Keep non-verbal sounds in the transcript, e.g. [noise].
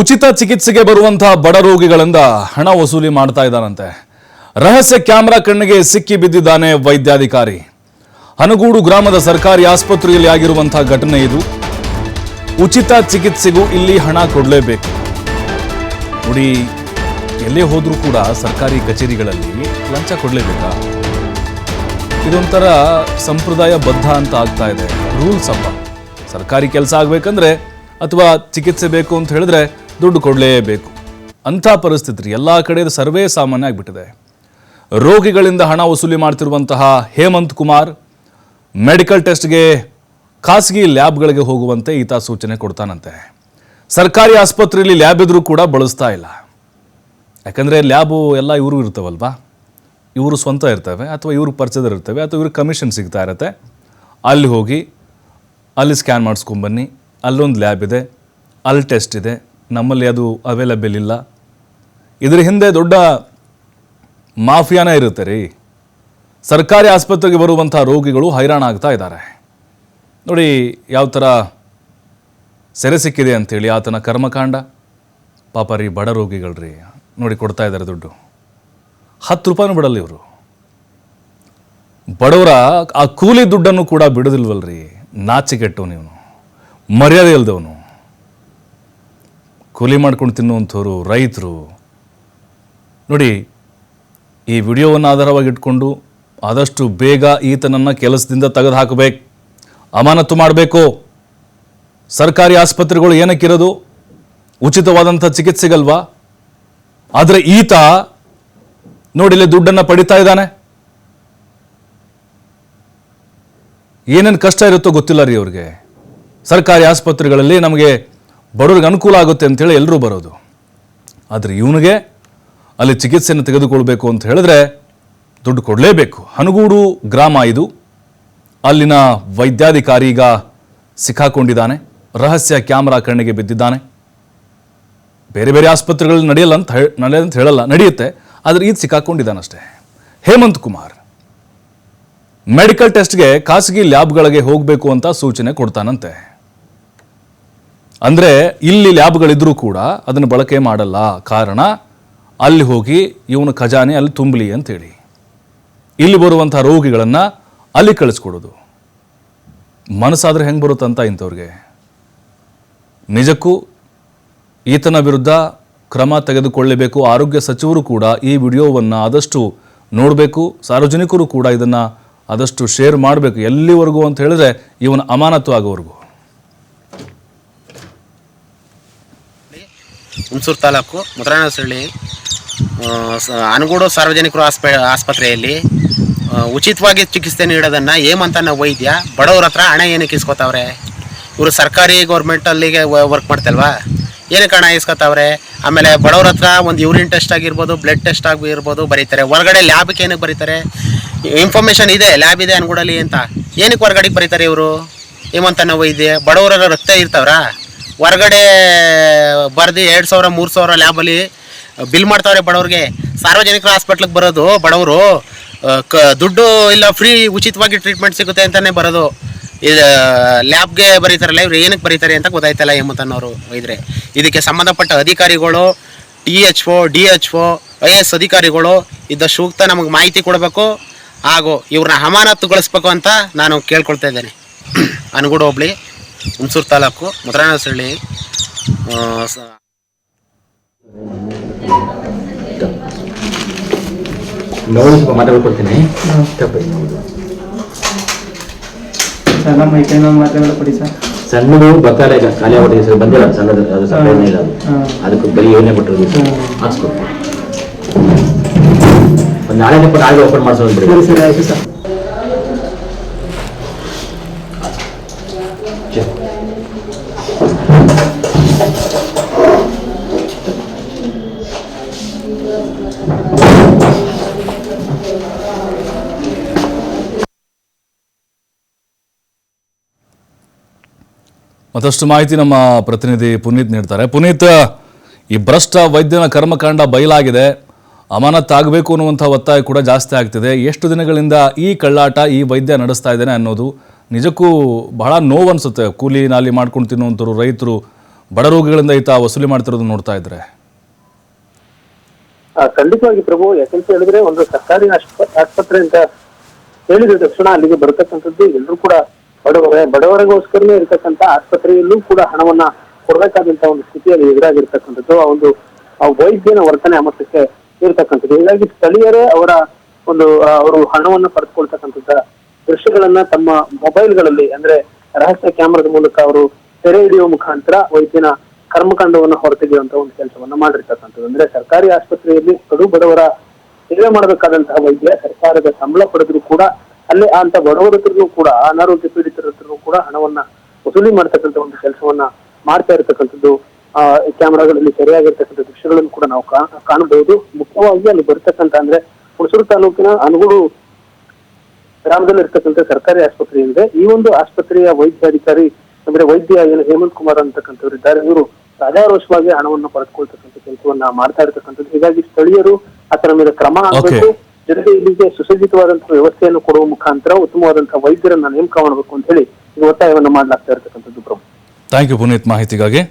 ಉಚಿತ ಚಿಕಿತ್ಸೆಗೆ ಬರುವಂತಹ ಬಡ ರೋಗಿಗಳಿಂದ ಹಣ ವಸೂಲಿ ಮಾಡ್ತಾ ಇದ್ದಾನಂತೆ ರಹಸ್ಯ ಕ್ಯಾಮೆರಾ ಕಣ್ಣಿಗೆ ಸಿಕ್ಕಿ ಬಿದ್ದಿದ್ದಾನೆ ವೈದ್ಯಾಧಿಕಾರಿ. ಹನಗೂಡು ಗ್ರಾಮದ ಸರ್ಕಾರಿ ಆಸ್ಪತ್ರೆಯಲ್ಲಿ ಆಗಿರುವಂತಹ ಘಟನೆ ಇದು. ಉಚಿತ ಚಿಕಿತ್ಸೆಗೂ ಇಲ್ಲಿ ಹಣ ಕೊಡಲೇಬೇಕು. ನೋಡಿ, ಎಲ್ಲೇ ಹೋದ್ರೂ ಕೂಡ ಸರ್ಕಾರಿ ಕಚೇರಿಗಳಲ್ಲಿ ಲಂಚ ಕೊಡಲೇಬೇಕಾ? ಇದೊಂಥರ ಸಂಪ್ರದಾಯ ಬದ್ಧ ಅಂತ ಆಗ್ತಾ ಇದೆ. ರೂಲ್ಸ್ ಅಪ್ಪ. ಸರ್ಕಾರಿ ಕೆಲಸ ಆಗಬೇಕಂದ್ರೆ ಅಥವಾ ಚಿಕಿತ್ಸೆ ಬೇಕು ಅಂತ ಹೇಳಿದ್ರೆ ದುಡ್ಡು ಕೊಡಲೇಬೇಕು. ಅಂಥ ಪರಿಸ್ಥಿತಿ ಎಲ್ಲ ಕಡೆದು ಸರ್ವೇ ಸಾಮಾನ್ಯ ಆಗಿಬಿಟ್ಟಿದೆ. ರೋಗಿಗಳಿಂದ ಹಣ ವಸೂಲಿ ಮಾಡ್ತಿರುವಂತಹ ಹೇಮಂತ್ ಕುಮಾರ್ ಮೆಡಿಕಲ್ ಟೆಸ್ಟ್ಗೆ ಖಾಸಗಿ ಲ್ಯಾಬ್ಗಳಿಗೆ ಹೋಗುವಂತೆ ಈತ ಸೂಚನೆ ಕೊಡ್ತಾನಂತೆ. ಸರ್ಕಾರಿ ಆಸ್ಪತ್ರೆಯಲ್ಲಿ ಲ್ಯಾಬ್ ಇದ್ರೂ ಕೂಡ ಬಳಸ್ತಾ ಇಲ್ಲ. ಯಾಕಂದರೆ ಲ್ಯಾಬು ಎಲ್ಲ ಇವರು ಇರ್ತವಲ್ವಾ? ಇವರು ಸ್ವಂತ ಇರ್ತವೆ ಅಥವಾ ಇವರು ಪರಿಚಯದ ಇರ್ತವೆ ಅಥವಾ ಇವ್ರಿಗೆ ಕಮಿಷನ್ ಸಿಗ್ತಾ ಇರುತ್ತೆ. ಅಲ್ಲಿ ಹೋಗಿ, ಅಲ್ಲಿ ಸ್ಕ್ಯಾನ್ ಮಾಡಿಸ್ಕೊಂಬನ್ನಿ ಅಲ್ಲೊಂದು ಲ್ಯಾಬ್ ಇದೆ, ಅಲ್ಲಿ ಟೆಸ್ಟ್ ಇದೆ. ನಮ್ಮಲ್ಲಿ ಅದು ಅವೈಲಬಲ್ ಇಲ್ಲ. ಇದರ ಹಿಂದೆ ದೊಡ್ಡ ಮಾಫಿಯಾನೇ ಇರುತ್ತೆ ರೀ. ಸರ್ಕಾರಿ ಆಸ್ಪತ್ರೆಗೆ ಬರುವಂಥ ರೋಗಿಗಳು ಹೈರಾಣ ಆಗ್ತಾ ಇದ್ದಾರೆ. ನೋಡಿ, ಯಾವ ಥರ ಸೆರೆ ಸಿಕ್ಕಿದೆ ಅಂಥೇಳಿ ಆತನ ಕರ್ಮಕಾಂಡ. ಪಾಪ ರೀ, ಬಡ ರೋಗಿಗಳ್ರಿ ನೋಡಿ, ಕೊಡ್ತಾ ಇದ್ದಾರೆ ದುಡ್ಡು. ಹತ್ತು ರೂಪಾಯಿನೂ ಬಿಡಲ್ಲ ಇವರು. ಬಡವರ ಆ ಕೂಲಿ ದುಡ್ಡನ್ನು ಕೂಡ ಬಿಡೋದಿಲ್ವಲ್ರಿ. ನಾಚಿಕೆಟ್ಟವನು ಇವನು ಮರ್ಯಾದೆ ಇಲ್ದವನು. ಕೂಲಿ ಮಾಡ್ಕೊಂಡು ತಿನ್ನುವಂಥವ್ರು ರೈತರು. ನೋಡಿ, ಈ ವಿಡಿಯೋವನ್ನು ಆಧಾರವಾಗಿ ಇಟ್ಕೊಂಡು ಆದಷ್ಟು ಬೇಗ ಈತನನ್ನು ಕೆಲಸದಿಂದ ತೆಗೆದು ಹಾಕಬೇಕು ಅಮಾನತು ಮಾಡಬೇಕು. ಸರ್ಕಾರಿ ಆಸ್ಪತ್ರೆಗಳು ಏನಕ್ಕಿರೋದು? ಉಚಿತವಾದಂಥ ಚಿಕಿತ್ಸೆಗಲ್ವಾ? ಆದರೆ ಈತ ನೋಡಿಲ್ಲಿ ದುಡ್ಡನ್ನು ಪಡಿತಾ ಇದ್ದಾನೆ. ಏನೇನು ಕಷ್ಟ ಇರುತ್ತೋ ಗೊತ್ತಿಲ್ಲ ರೀ ಅವ್ರಿಗೆ. ಸರ್ಕಾರಿ ಆಸ್ಪತ್ರೆಗಳಲ್ಲಿ ನಮಗೆ ಬಡವ್ರಿಗೆ ಅನುಕೂಲ ಆಗುತ್ತೆ ಅಂತೇಳಿ ಎಲ್ಲರೂ ಬರೋದು. ಆದರೆ ಇವನಿಗೆ ಅಲ್ಲಿ ಚಿಕಿತ್ಸೆಯನ್ನು ತೆಗೆದುಕೊಳ್ಬೇಕು ಅಂತ ಹೇಳಿದ್ರೆ ದುಡ್ಡು ಕೊಡಲೇಬೇಕು. ಹನಗೂಡು ಗ್ರಾಮ ಇದು. ಅಲ್ಲಿನ ವೈದ್ಯಾಧಿಕಾರಿ ಈಗ ಸಿಕ್ಕಾಕೊಂಡಿದ್ದಾನೆ. ರಹಸ್ಯ ಕ್ಯಾಮ್ರಾ ಕಣ್ಣಿಗೆ ಬಿದ್ದಿದ್ದಾನೆ. ಬೇರೆ ಬೇರೆ ಆಸ್ಪತ್ರೆಗಳಲ್ಲಿ ನಡೆಯಲ್ಲ ಅಂತ ನಡೆಯಲ್ಲ ಅಂತ ಹೇಳಲ್ಲ, ನಡೆಯುತ್ತೆ. ಆದರೆ ಇದು ಸಿಕ್ಕಾಕೊಂಡಿದ್ದಾನಷ್ಟೇ. ಹೇಮಂತ್ ಕುಮಾರ್. ಮೆಡಿಕಲ್ ಟೆಸ್ಟ್ಗೆ ಖಾಸಗಿ ಲ್ಯಾಬ್ಗಳಿಗೆ ಹೋಗಬೇಕು ಅಂತ ಸೂಚನೆ ಕೊಡ್ತಾನಂತೆ. ಅಂದರೆ ಇಲ್ಲಿ ಲ್ಯಾಬ್ಗಳಿದ್ರೂ ಕೂಡ ಅದನ್ನು ಬಳಕೆ ಮಾಡಲ್ಲ. ಕಾರಣ ಅಲ್ಲಿ ಹೋಗಿ ಇವನ ಖಜಾನೆ ಅಲ್ಲಿ ತುಂಬಲಿ ಅಂತೇಳಿ. ಇಲ್ಲಿ ಬರುವಂಥ ರೋಗಿಗಳನ್ನು ಅಲ್ಲಿ ಕಳಿಸ್ಕೊಡೋದು. ಮನಸ್ಸಾದ್ರೆ ಹೆಂಗೆ ಬರುತ್ತಂತ ಇಂಥವ್ರಿಗೆ. ನಿಜಕ್ಕೂ ಈತನ ವಿರುದ್ಧ ಕ್ರಮ ತೆಗೆದುಕೊಳ್ಳಬೇಕು. ಆರೋಗ್ಯ ಸಚಿವರು ಕೂಡ ಈ ವಿಡಿಯೋವನ್ನು ಆದಷ್ಟು ನೋಡಬೇಕು. ಸಾರ್ವಜನಿಕರು ಕೂಡ ಇದನ್ನು ಆದಷ್ಟು ಶೇರ್ ಮಾಡಬೇಕು. ಎಲ್ಲಿವರೆಗೂ ಅಂತ ಹೇಳಿದ್ರೆ ಇವನ ಅಮಾನತು ಆಗೋವರೆಗೂ. ಹುಣಸೂರು ತಾಲೂಕು ಮುದ್ರಾಣಸಳ್ಳಿ ಅನಗೂಡು ಸಾರ್ವಜನಿಕರು ಆಸ್ಪ, ಆಸ್ಪತ್ರೆಯಲ್ಲಿ ಉಚಿತವಾಗಿ ಚಿಕಿತ್ಸೆ ನೀಡೋದನ್ನು ಹೇಮಂತನ ವೈದ್ಯ ಬಡವ್ರ ಹತ್ರ ಹಣ ಏನಕ್ಕೆ ಇಸ್ಕೋತಾವ್ರೆ? ಇವರು ಸರ್ಕಾರಿ ಗೌರ್ಮೆಂಟಲ್ಲಿಗೆ ವರ್ಕ್ ಮಾಡ್ತಲ್ವಾ? ಏನಕ್ಕೆ ಹಣ ಇಸ್ಕೋತಾವ್ರೆ? ಆಮೇಲೆ ಬಡವ್ರ ಹತ್ರ ಒಂದು ಯೂರಿನ್ ಟೆಸ್ಟ್ ಆಗಿರ್ಬೋದು ಬ್ಲಡ್ ಟೆಸ್ಟ್ ಆಗಿರ್ಬೋದು ಬರೀತಾರೆ. ಹೊರಗಡೆ ಲ್ಯಾಬ್ಗೆ ಏನಕ್ಕೆ ಬರೀತಾರೆ? ಇನ್ಫಾರ್ಮೇಷನ್ ಇದೆ ಲ್ಯಾಬ್ ಇದೆ ಅನ್ಗೂಡಲ್ಲಿ ಅಂತ. ಏನಕ್ಕೆ ಹೊರಗಡೆಗೆ ಬರೀತಾರೆ ಇವರು? ಹೇಮಂತನ ವೈದ್ಯ ಬಡವರ ರಕ್ತ ಇರ್ತಾವ್ರಾ? ಹೊರಗಡೆ ಬರ್ದು ಎರಡು ಸಾವಿರ, ಮೂರು ಸಾವಿರ ಲ್ಯಾಬಲ್ಲಿ ಬಿಲ್ ಮಾಡ್ತಾವ್ರೆ ಬಡವ್ರಿಗೆ. ಸಾರ್ವಜನಿಕರ ಹಾಸ್ಪಿಟ್ಲಿಗೆ ಬರೋದು ಬಡವರು ಕ, ದುಡ್ಡು ಇಲ್ಲ ಫ್ರೀ ಉಚಿತವಾಗಿ ಟ್ರೀಟ್ಮೆಂಟ್ ಸಿಗುತ್ತೆ ಅಂತಲೇ ಬರೋದು. ಇದು ಲ್ಯಾಬ್ಗೆ ಬರೀತಾರಲ್ಲ ಇವ್ರು, ಏನಕ್ಕೆ ಬರೀತಾರೆ ಅಂತ ಗೊತ್ತಾಯ್ತಲ್ಲ ಹೇಮಂತನವರು ಇದ್ರೆ. ಇದಕ್ಕೆ ಸಂಬಂಧಪಟ್ಟ ಅಧಿಕಾರಿಗಳು, T H O D H O I S ಅಧಿಕಾರಿಗಳು ಇದ್ದ ಸೂಕ್ತ ನಮಗೆ ಮಾಹಿತಿ ಕೊಡಬೇಕು ಹಾಗೂ ಇವ್ರನ್ನ ಅಮಾನತುಗೊಳಿಸ್ಬೇಕು ಅಂತ ನಾನು ಕೇಳ್ಕೊಳ್ತಾ ಇದ್ದೇನೆ. [clears throat] ಅನ್ಗೂಡು ಹೋಬಳಿ ಹುಣಸೂರು ತಾಲೂಕು ಮುದ್ರಾನಹಳ್ಳಿ. ನೋಡಿ ಸ್ವಲ್ಪ ಮಾತಾಡ್ಕೊಡ್ತೀನಿ ಸರ್ ನಮ್ಮ ಐಟೈನ ಮಾತ್ರೆಗಳು ಕೊಡಿ ಸರ್. ಸಣ್ಣದು ಬರ್ತಾರೆ ಈಗ ಖಾಲಿ ಆಗ್ಬಿಟ್ಟಿದೆ ಸರ್. ಬಂದಿಲ್ಲ ಸಣ್ಣದು ಅದು ಸಪ್ಲೈ ಇಲ್ಲ ಅದು. ಹಾ. ಅದಕ್ಕೆ ಬರೀ ಏನೇ ಕೊಟ್ಟಿರೋದು ಸರ್ ಹಾಕ್ಸ್ಕೊ ಒಂದು ನಾಳೆ ಕೊಟ್ಟು ನಾಳೆ ಓಪನ್ ಮಾಡ್ಸೋದು ಬಿಡಿ ಸರಿ ಸರಿ ಆಯ್ತು ಸರ್. ಮತ್ತಷ್ಟು ಮಾಹಿತಿ ನಮ್ಮ ಪ್ರತಿನಿಧಿ ಪುನೀತ್ ನೀಡ್ತಾರೆ. ಪುನೀತ್, ಈ ಭ್ರಷ್ಟ ವೈದ್ಯನ ಕರ್ಮಕಾಂಡ ಬಯಲಾಗಿದೆ. ಅಮಾನತ್ತಾಗಬೇಕು ಅನ್ನುವಂಥ ಒತ್ತಾಯ ಕೂಡ ಜಾಸ್ತಿ ಆಗ್ತಿದೆ. ಎಷ್ಟು ದಿನಗಳಿಂದ ಈ ಕಳ್ಳಾಟ, ಈ ವೈದ್ಯ ನಡೆಸ್ತಾ ಇದ್ದಾನೆ ಅನ್ನೋದು ನಿಜಕ್ಕೂ ಬಹಳ ನೋವು ಅನಿಸುತ್ತೆ ಕೂಲಿ ನಾಲಿ ಮಾಡ್ಕೊಂಡು ತಿನ್ನುವಂಥವ್ರು, ರೈತರು ಬಡ ರೋಗಿಗಳಿಂದ ಈತ ವಸೂಲಿ ಮಾಡ್ತಿರೋದು ನೋಡ್ತಾ ಇದ್ರೆ. ಖಂಡಿತವಾಗಿ ಪ್ರಭು. ಯಾಕಂತ ಹೇಳಿದ್ರೆ ಒಂದು ಸರ್ಕಾರಿ ಆಸ್ಪ- ಆಸ್ಪತ್ರೆ ಅಂತ ಹೇಳಿದ ತಕ್ಷಣ ಅಲ್ಲಿಗೆ ಬರತಕ್ಕಂಥದ್ದು ಎಲ್ಲರೂ ಕೂಡ ಬಡವರೇ, ಬಡವರಿಗೋಸ್ಕರನೇ ಇರತಕ್ಕಂತ ಆಸ್ಪತ್ರೆಯಲ್ಲೂ ಕೂಡ ಹಣವನ್ನ ಕೊಡಬೇಕಾದಂತ ಒಂದು ಸ್ಥಿತಿಯಲ್ಲಿ ಎದುರಾಗಿರ್ತಕ್ಕಂಥದ್ದು. ಆ ಒಂದು ವೈದ್ಯನ ವರ್ತನೆ ಮಟ್ಟಕ್ಕೆ ಇರತಕ್ಕಂಥದ್ದು. ಹೀಗಾಗಿ ಸ್ಥಳೀಯರೇ ಅವರ ಒಂದು ಅವರು ಹಣವನ್ನ ಪಡೆದುಕೊಳ್ತಕ್ಕಂಥದ್ದ ದೃಶ್ಯಗಳನ್ನ ತಮ್ಮ ಮೊಬೈಲ್ಗಳಲ್ಲಿ, ಅಂದ್ರೆ ರಹಸ್ಯ ಕ್ಯಾಮರಾದ ಮೂಲಕ ಅವರು ಸೆರೆ ಹಿಡಿಯುವ ಮುಖಾಂತರ ವೈದ್ಯನ ಕರ್ಮಕಾಂಡವನ್ನು ಹೊರತೆಗೆಯುವಂತ ಒಂದು ಕೆಲಸವನ್ನ ಮಾಡಿರ್ತಕ್ಕಂಥದ್ದು. ಅಂದ್ರೆ ಸರ್ಕಾರಿ ಆಸ್ಪತ್ರೆಯಲ್ಲಿ ಕಡು ಬಡವರ ಸೇವೆ ಮಾಡಬೇಕಾದಂತಹ ವೈದ್ಯ, ಸರ್ಕಾರದ ಸಂಬಳ ಪಡೆದ್ರು ಕೂಡ ಅಲ್ಲಿ ಅಂತ ಬಡವರ ಕೂಡ, ಅನಾರೋಗ್ಯ ಪೀಡಿತರ ಕೂಡ ಹಣವನ್ನ ವಸೂಲಿ ಮಾಡ್ತಕ್ಕಂಥ ಒಂದು ಕೆಲಸವನ್ನ ಮಾಡ್ತಾ ಇರತಕ್ಕಂಥದ್ದು, ಆ, ಕ್ಯಾಮೆರಾಗಳಲ್ಲಿ ಸರಿಯಾಗಿರ್ತಕ್ಕಂಥ ದೃಶ್ಯಗಳನ್ನು ಕೂಡ ನಾವು ಕಾಣಬಹುದು. ಮುಖ್ಯವಾಗಿ ಅಲ್ಲಿ ಬರ್ತಕ್ಕಂಥ ಅಂದ್ರೆ ಹುಣಸೂರು ತಾಲೂಕಿನ ಅನುಗುಡು ಗ್ರಾಮದಲ್ಲಿ ಇರ್ತಕ್ಕಂಥ ಸರ್ಕಾರಿ ಆಸ್ಪತ್ರೆ ಇದೆ ಈ ಒಂದು ಆಸ್ಪತ್ರೆಯ ವೈದ್ಯಾಧಿಕಾರಿ ಅಂದ್ರೆ ವೈದ್ಯ ಏನು ಹೇಮಂತ್ ಕುಮಾರ್ ಅಂತಕ್ಕಂಥವ್ರು ಇದ್ದಾರೆ. ಇವರು ರಾಜಾರೋಷವಾಗಿ ಹಣವನ್ನು ಪಡೆದುಕೊಳ್ತಕ್ಕಂಥ ಕೆಲಸವನ್ನ ಮಾಡ್ತಾ ಇರತಕ್ಕಂಥದ್ದು. ಹೀಗಾಗಿ ಸ್ಥಳೀಯರು ಅದರ ಮೇಲೆ ಕ್ರಮ ಆಗಬೇಕು. ಜೊತೆಗೆ ಇಲ್ಲಿಗೆ ಸುಸಜ್ಜಿತವಾದಂತಹ ವ್ಯವಸ್ಥೆಯನ್ನು ಕೊಡುವ ಮುಖಾಂತರ ಉತ್ತಮವಾದಂತಹ ವೈದ್ಯರನ್ನ ನೇಮಕ ಮಾಡಬೇಕು ಅಂತ ಹೇಳಿ ಒತ್ತಾಯವನ್ನು ಮಾಡಲಾಗ್ತಾ ಇರತಕ್ಕಂಥದ್ದು ಪ್ರಭು ಥ್ಯಾಂಕ್ ಯು ಪುನೀತ್ ಮಾಹಿತಿಗಾಗಿ.